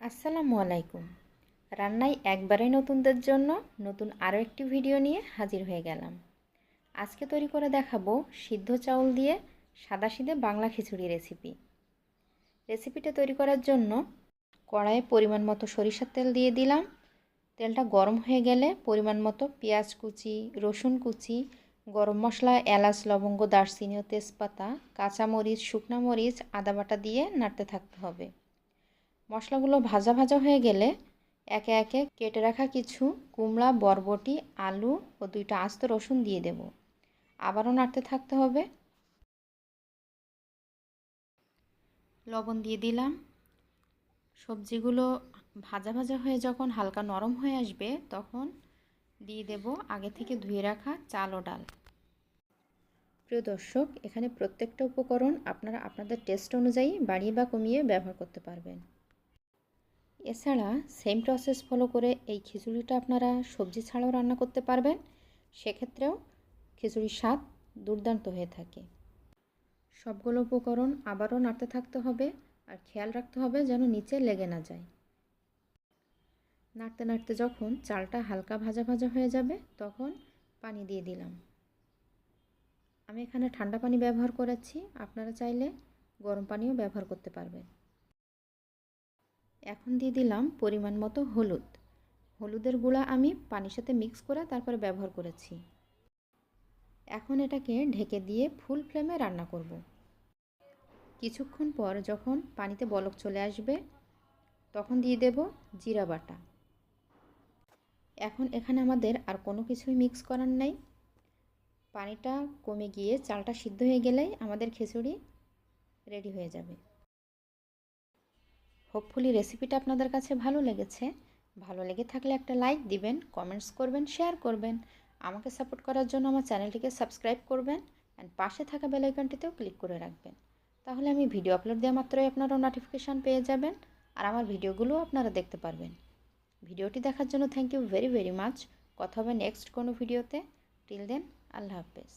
আসসালামু আলাইকুম। রান্নায় একবারে নতুনদের জন্য নতুন আরও একটি ভিডিও নিয়ে হাজির হয়ে গেলাম। আজকে তৈরি করে দেখাবো সিদ্ধ চাউল দিয়ে সাদাসিধে বাংলা খিচুড়ি রেসিপি। রেসিপিটা তৈরি করার জন্য কড়াইয়ে পরিমাণ মতো সরিষার তেল দিয়ে দিলাম। তেলটা গরম হয়ে গেলে পরিমাণ মতো পেঁয়াজ কুচি, রসুন কুচি, গরম মশলা, এলাচ, লবঙ্গ দারচিনি ও তেজপাতা, কাঁচামরিচ, শুকনা মরিচ, আদা বাটা দিয়ে নাড়তে থাকতে হবে। মশলাগুলো ভাজা ভাজা হয়ে গেলে একে একে কেটে রাখা কিছু কুমড়া, বরবটি, আলু ও দুইটা আস্ত রসুন দিয়ে দেব। আবারও নাড়তে থাকতে হবে। লবণ দিয়ে দিলাম। সবজিগুলো ভাজা ভাজা হয়ে যখন হালকা নরম হয়ে আসবে, তখন দিয়ে দেব আগে থেকে ধুয়ে রাখা চাল ও ডাল। প্রিয় দর্শক, এখানে প্রত্যেকটা উপকরণ আপনারা আপনাদের টেস্ট অনুযায়ী বাড়িয়ে বা কমিয়ে ব্যবহার করতে পারবেন। এছাড়া সেম প্রসেস ফলো করে এই খিচুড়িটা আপনারা সবজি ছাড়াও রান্না করতে পারবেন। সেক্ষেত্রেও খিচুড়ির স্বাদ দুর্দান্ত হয়ে থাকে। সবগুলো উপকরণ আবারও নাড়তে থাকতে হবে আর খেয়াল রাখতে হবে যেন নিচে লেগে না যায়। নাড়তে নাড়তে যখন চালটা হালকা ভাজা ভাজা হয়ে যাবে তখন পানি দিয়ে দিলাম। আমি এখানে ঠান্ডা পানি ব্যবহার করেছি, আপনারা চাইলে গরম পানিও ব্যবহার করতে পারবেন। এখন দিয়ে দিলাম পরিমাণ মতো হলুদ। হলুদের গুঁড়া আমি পানির সাথে মিক্স করে তারপরে ব্যবহার করেছি। এখন এটাকে ঢেকে দিয়ে ফুল ফ্লেমে রান্না করব। কিছুক্ষণ পর যখন পানিতে বলক চলে আসবে, তখন দিয়ে দেব জিরা বাটা। এখন এখানে আমাদের আর কোনো কিছুই মিক্স করার নাই। পানিটা কমে গিয়ে চালটা সিদ্ধ হয়ে গেলেই আমাদের খিচুড়ি রেডি হয়ে যাবে। হোপফুলি রেসিপিটা আপনাদের কাছে ভালো লেগেছে। ভালো লেগে থাকলে একটা লাইক দিবেন কমেন্টস করবেন শেয়ার করবেন। আমাকে সাপোর্ট করার জন্য আমার চ্যানেলটিকে সাবস্ক্রাইব করবেন অ্যান্ড পাশে থাকা বেলাইকনটিতেও ক্লিক করে রাখবেন। তাহলে আমি ভিডিও আপলোড দেওয়া মাত্রই আপনারা নোটিফিকেশান পেয়ে যাবেন আর আমার ভিডিওগুলোও আপনারা দেখতে পারবেন। ভিডিওটি দেখার জন্য thank you very very much কথা হবে নেক্সট কোনো ভিডিওতে টিল দেন আল্লাহ হাফেজ।